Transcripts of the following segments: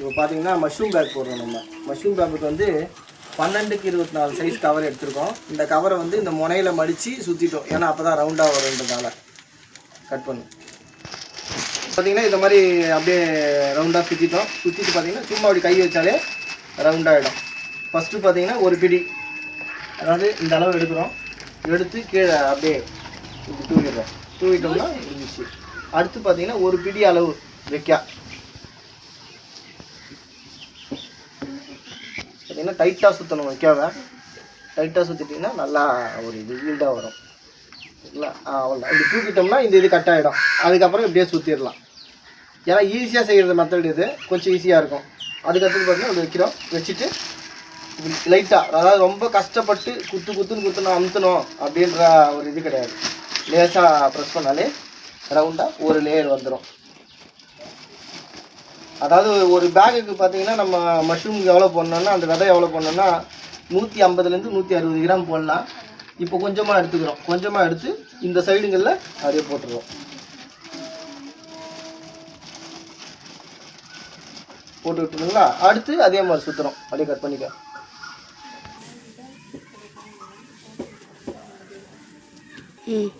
இப்போ பார்த்தீங்கன்னா mushroom back போடுறோம் நம்ம. மஷ்ரூம் பேக்குக்கு வந்து பன்னெண்டுக்கு இருபத்தி நாலு சைஸ் கவர் எடுத்திருக்கோம். இந்த கவரை வந்து இந்த முனையில் மடித்து சுற்றிட்டோம் ஏன்னா அப்போ தான் ரவுண்டாக வருன்றதால கட் பண்ணும் பார்த்தீங்கன்னா இந்த மாதிரி அப்படியே ரவுண்டாக சுற்றிட்டோம் சுற்றிட்டு பார்த்தீங்கன்னா சும்மா அப்படி கை வச்சாலே ரவுண்டாகிடும் ஃபஸ்ட்டு பார்த்தீங்கன்னா ஒரு பிடி. அதாவது இந்த அளவு எடுக்கிறோம். எடுத்து கீழே அப்படியே தூவிடுறோம் தூவிட்டோம்னா இருந்துச்சு அடுத்து பார்த்தீங்கன்னா ஒரு பிடி அளவு வைக்கா. பார்த்தீங்கன்னா டைட்டாக சுற்றணும் வைக்காத டைட்டாக சுற்றிட்டிங்கன்னா நல்லா ஒரு இது ஈல்டாக வரும். இல்லை அவ்வளோ இப்படி தூக்கிட்டோம்னா இந்த இது கட் ஆகிடும் அதுக்கப்புறம் இப்படியே சுற்றிடலாம் ஏன்னா ஈஸியாக செய்கிறது மெத்தட் இது. கொஞ்சம் ஈஸியாக இருக்கும். அதுக்கடுத்து பார்த்தீங்கன்னா அது வைக்கிறோம். வச்சுட்டு லைட்டாக அதாவது ரொம்ப கஷ்டப்பட்டு குத்து குத்துன்னு குத்தணும் அமுத்தணும் அப்படின்ற ஒரு இது கிடையாது. லேசாக ப்ரெஸ் பண்ணாலே ரவுண்டாக ஒரு லேயர் வந்துடும் அதாவது ஒரு பேக்குக்கு பார்த்தீங்கன்னா நம்ம மஷ்ரூம் எவ்வளோ போடணும்னா அந்த விதை எவ்வளோ போடணும்னா நூற்றி ஐம்பதுலேருந்து நூற்றி அறுபது கிராம் போடலாம். இப்போ கொஞ்சமாக எடுத்துக்கிறோம். கொஞ்சமாக எடுத்து இந்த சைடுங்களில் அப்படியே போட்டுருவோம் போட்டு விட்டுருங்களா? அடுத்து அதே மாதிரி சுற்றுறோம் அப்படியே கட் பண்ணிக்க. ம்.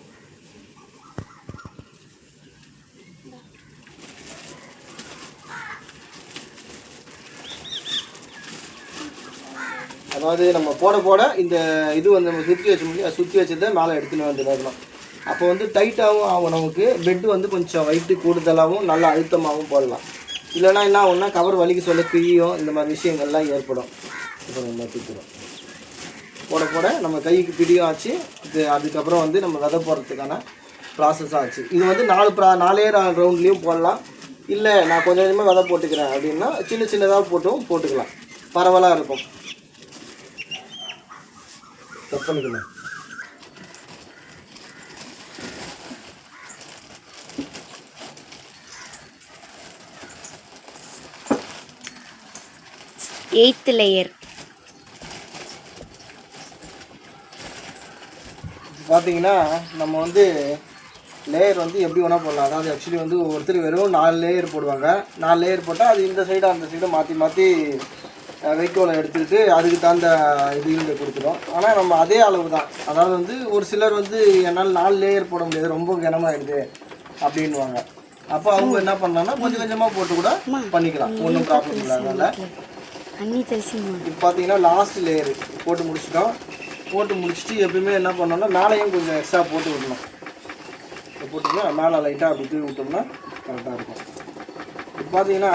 அதாவது நம்ம போட போட இந்த இது வந்து நம்ம சுற்றி வச்ச முடியும் சுற்றி வச்சதை மேலே எடுத்துன்னு வந்து வரணும் அப்போ வந்து டைட்டாகவும் ஆகும் நமக்கு. பெட்டு வந்து கொஞ்சம் வயிற்று கூடுதலாகவும் நல்லா அழுத்தமாகவும் போடலாம். இல்லைன்னா என்ன ஆகும்னா கவர் வலிக்கு சொல்ல கிழியும் இந்த மாதிரி விஷயங்கள்லாம் ஏற்படும். இப்போ நம்ம தூக்கிறோம் போட போட நம்ம கைக்கு பிடியும் ஆச்சு. இது அதுக்கப்புறம் வந்து நம்ம விதை போடுறதுக்கான ப்ராசஸ் ஆச்சு. இது வந்து நாலு ப்ரா நாலே ரவுண்ட்லேயும் போடலாம். இல்லை நான் கொஞ்சம் கொஞ்சமாக விதை போட்டுக்கிறேன் அப்படின்னா சின்ன சின்னதாக போட்டும் போட்டுக்கலாம். பரவலாக இருக்கும். கட் பண்ணிக்கணும் எயித்து லேயர் பார்த்தீங்கன்னா நம்ம வந்து லேயர் வந்து எப்படி வேணால் போடலாம். அதாவது ஆக்சுவலி வந்து ஒருத்தர் வெறும் நாலு லேயர் போடுவாங்க. நாலு லேயர் போட்டால் அது இந்த சைடு அந்த சைடு மாற்றி மாற்றி வைக்கோலை எடுத்துக்கிட்டு அதுக்கு தகுந்த இது ஈல்டு கொடுத்துரும் ஆனால் நம்ம அதே அளவு தான் அதாவது வந்து ஒரு சிலர் வந்து என்னால் நாலு லேயர் போட முடியாது ரொம்ப கனமாயிடுது அப்படின்வாங்க அப்போ அவங்க என்ன பண்ணலாம்னா கொஞ்சம் கொஞ்சமாக போட்டு கூட பண்ணிக்கலாம். ஒன்றும் ப்ராப்ளம் இல்லை அதனால் இப்போ பார்த்தீங்கன்னா லாஸ்ட் லேயர் போட்டு முடிச்சிட்டோம். போட்டு முடிச்சுட்டு எப்பயுமே என்ன பண்ணோம்னா மேலேயும் கொஞ்சம் எக்ஸ்ட்ரா போட்டு விடணும். இப்போ போட்டோம்னா மேலே லைட்டாக அப்படி தூவி விட்டோம்னா கரெக்டாக இருக்கும். இப்போ பார்த்தீங்கன்னா